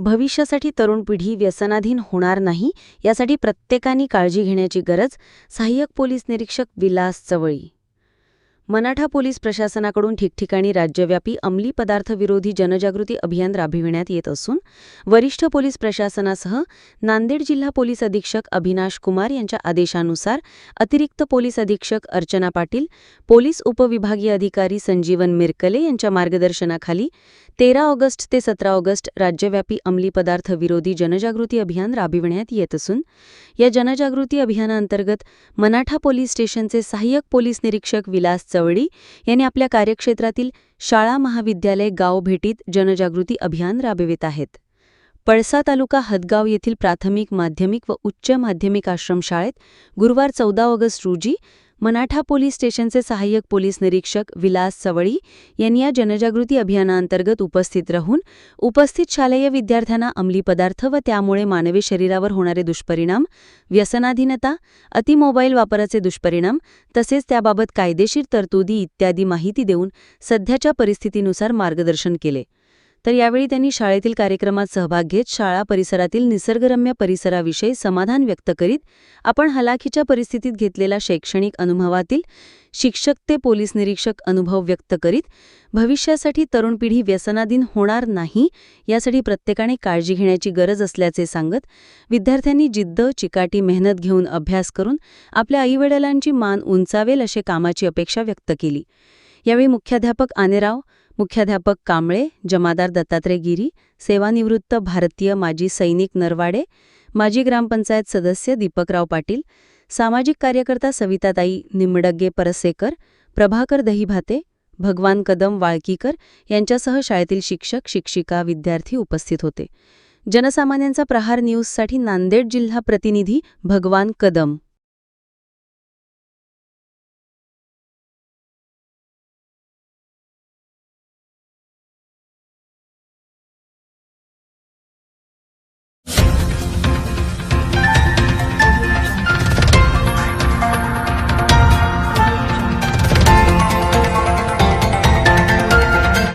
भविष्यासाठी तरुण पिढी व्यसनाधीन होणार नाही यासाठी प्रत्येकाने काळजी घेण्याची गरज सहाय्यक पोलीस निरीक्षक विलास चवळी. मनाठा पोलीस प्रशासनाकडून ठिकठिकाणी राज्यव्यापी अंमली पदार्थविरोधी जनजागृती अभियान राबविण्यात येत असून वरिष्ठ पोलीस प्रशासनासह नांदेड जिल्हा पोलीस अधीक्षक अभिनाश कुमार यांच्या आदेशानुसार अतिरिक्त पोलीस अधीक्षक अर्चना पाटील पोलीस उपविभागीय अधिकारी संजीवन मिरकले यांच्या मार्गदर्शनाखाली तेरा ऑगस्ट ते सतरा ऑगस्ट राज्यव्यापी अंमली पदार्थ विरोधी जनजागृती अभियान राबविण्यात येत असून या जनजागृती अभियानाअंतर्गत मनाठा पोलीस स्टेशनचे सहाय्यक पोलीस निरीक्षक विलास चवळी यांनी आपल्या कार्यक्षेत्रातील शाळा महाविद्यालय गाव भेटीत जनजागृती अभियान राबवित आहेत. पळसा तालुका हदगाव येथील प्राथमिक माध्यमिक व उच्च माध्यमिक आश्रमशाळेत गुरुवार चौदा ऑगस्ट रोजी मनाठा पोलीस स्टेशनचे सहाय्यक पोलीस निरीक्षक विलास चवळी यांनी या जनजागृती अभियानाअंतर्गत उपस्थित राहून उपस्थित शालेय विद्यार्थ्यांना अंमली पदार्थ व त्यामुळे मानवी शरीरावर होणारे दुष्परिणाम व्यसनाधीनता अतिमोबाईल वापराचे दुष्परिणाम तसेच त्याबाबत कायदेशीर तरतुदी इत्यादी माहिती देऊन सध्याच्या परिस्थितीनुसार मार्गदर्शन केले. तर यावेळी त्यांनी शाळेतील कार्यक्रमात सहभाग घेत शाळा परिसरातील निसर्गरम्य परिसराविषयी समाधान व्यक्त करीत आपण हलाखीच्या परिस्थितीत घेतलेला शैक्षणिक अनुभवातील शिक्षक ते पोलीस निरीक्षक अनुभव व्यक्त करीत भविष्यासाठी तरुण पिढी व्यसनाधीन होणार नाही यासाठी प्रत्येकाने काळजी घेण्याची गरज असल्याचे सांगत विद्यार्थ्यांनी जिद्द चिकाटी मेहनत घेऊन अभ्यास करून आपल्या आईवडिलांची मान उंचावेल असे कामाची अपेक्षा व्यक्त केली. यावेळी मुख्याध्यापक आनेराव मुख्याध्यापक कांबळे जमादार दत्तात्रय गिरी सेवानिवृत्त भारतीय माजी सैनिक नरवाडे माजी ग्रामपंचायत सदस्य दीपकराव पाटील सामाजिक कार्यकर्ता सविताताई निमडग्गे परसेकर प्रभाकर दहीभाते भगवान कदम वाळकीकर यांच्यासह शाळेतील शिक्षक शिक्षिका विद्यार्थी उपस्थित होते. जनसामान्यांचा प्रहार न्यूजसाठी नांदेड जिल्हा प्रतिनिधी भगवान कदम.